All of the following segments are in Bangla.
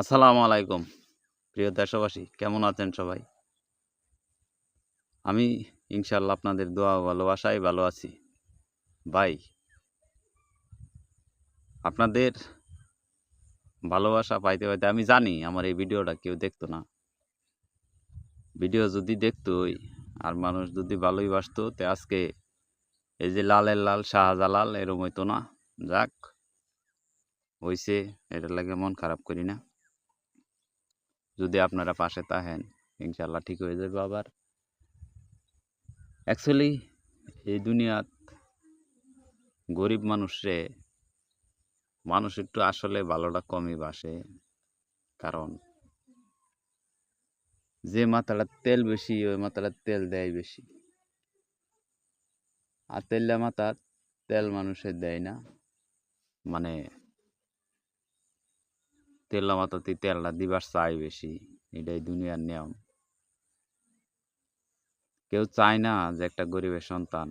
আসসালামু আলাইকুম। প্রিয় দেশবাসী, কেমন আছেন সবাই? আমি ইনশাল্লাহ আপনাদের দোয়া ভালোবাসায় ভালো আছি। ভাই, আপনাদের ভালোবাসা পাইতে পাইতে আমি জানি আমার এই ভিডিওটা কেউ দেখতো না। ভিডিও যদি দেখতোই আর মানুষ যদি ভালোই বাসতো, তে আজকে এই যে লালের লাল, শাহজালাল এরম হইতো না। যাক, হইছে, এটার লাগে মন খারাপ করি না। যদি আপনারা পাশে থাকেন ইনশাল্লাহ ঠিক হয়ে যাবে আবার। অ্যাকচুয়ালি এই দুনিয়াত গরিব মানুষে মানুষ একটু আসলে ভালোটা কমই বাসে। কারণ যে মাথাটা তেল বেশি, ওই মাথাটা তেল দেয় বেশি। আর তেলটা মাথা তেল মানুষের দেয় না। মানে তেলা মাথাতে তেলটা দিবার চাই বেশি। এটাই দুনিয়ার নিয়ম। কেউ চায় না যে একটা গরিবের সন্তান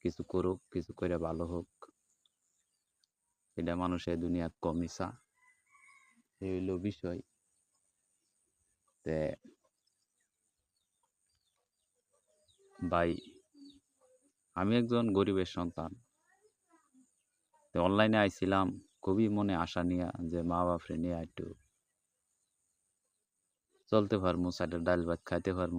কিছু করুক, কিছু করে ভালো হোক। এটা মানুষের দুনিয়ার কমই চা এই হইল বিষয়। তে ভাই, আমি একজন গরিবের সন্তান। তো অনলাইনে আইছিলাম। খুবই মনে আশা নিয়ে যে মা বাপরে নিয়ে একটু চলতে পারব সাইডে ডাল ভাত খাইতে পারব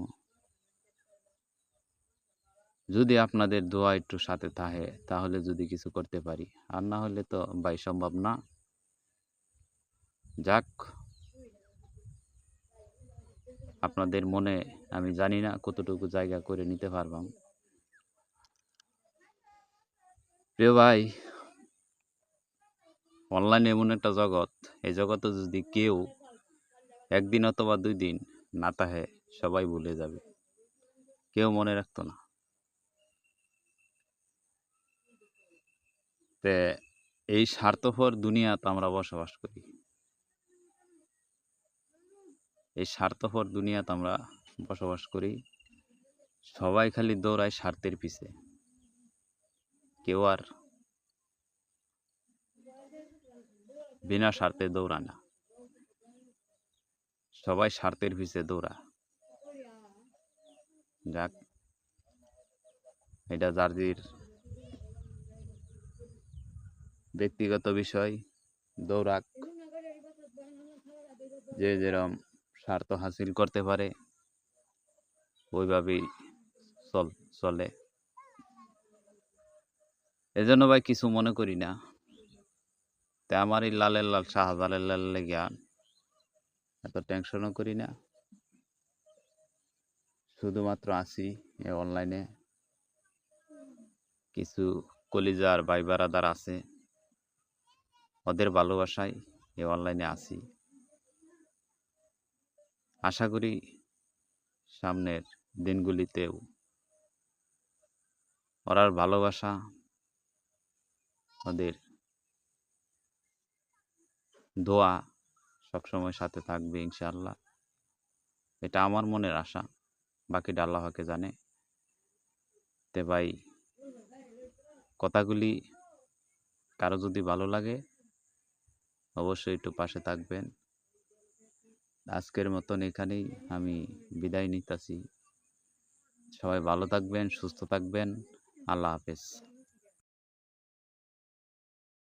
যদি আপনাদের দোয়া একটু সাথে থাকে, তাহলে যদি কিছু করতে পারি। আর না হলে তো ভাই সম্ভব না। যাক, আপনাদের মনে আমি জানি না কতটুকু জায়গা করে নিতে পারবাম। প্রিয় ভাই অনলাইন এমন একটা জগৎ, এই জগতে যদি কেউ একদিন অথবা দুই দিন না তাহে সবাই ভুলে যাবে। কেউ মনে রাখতো না। তে এই স্বার্থপর দুনিয়াতে আমরা বসবাস করি। এই স্বার্থপর দুনিয়াতে আমরা বসবাস করি। সবাই খালি দৌড়ায় স্বার্থের পিছে। কেউ আর বিনা স্বার্থে দৌড়া না সবাই স্বার্থের পিছে দৌড়া। যাক, এটা জার্জির ব্যক্তিগত বিষয়, দৌড়াক। যে যেরকম স্বার্থ হাসিল করতে পারে, ওইভাবেই চল, চলে। এজন্য ভাই কিছু মনে করি না। তে আমার এই লালের লাল, শাহজালের লাল লেগিয়া এত টেনশনও করি না। শুধুমাত্র আসি এ অনলাইনে কিছু কলিজার ভাই বারাদার আছে। ওদের ভালোবাসায় এ অনলাইনে আসি। আশা করি সামনের দিনগুলিতেও ওরার ভালোবাসা ওদের দোয়া সবসময় সাথে থাকবে ইনশাআল্লাহ। এটা আমার মনের আশা, বাকিটা আল্লাহকে জানে। তে ভাই, কথাগুলি কারও যদি ভালো লাগে, অবশ্যই একটু পাশে থাকবেন। আজকের মতন এখানেই আমি বিদায় নিতেছি। সবাই ভালো থাকবেন, সুস্থ থাকবেন। আল্লাহ হাফেজ।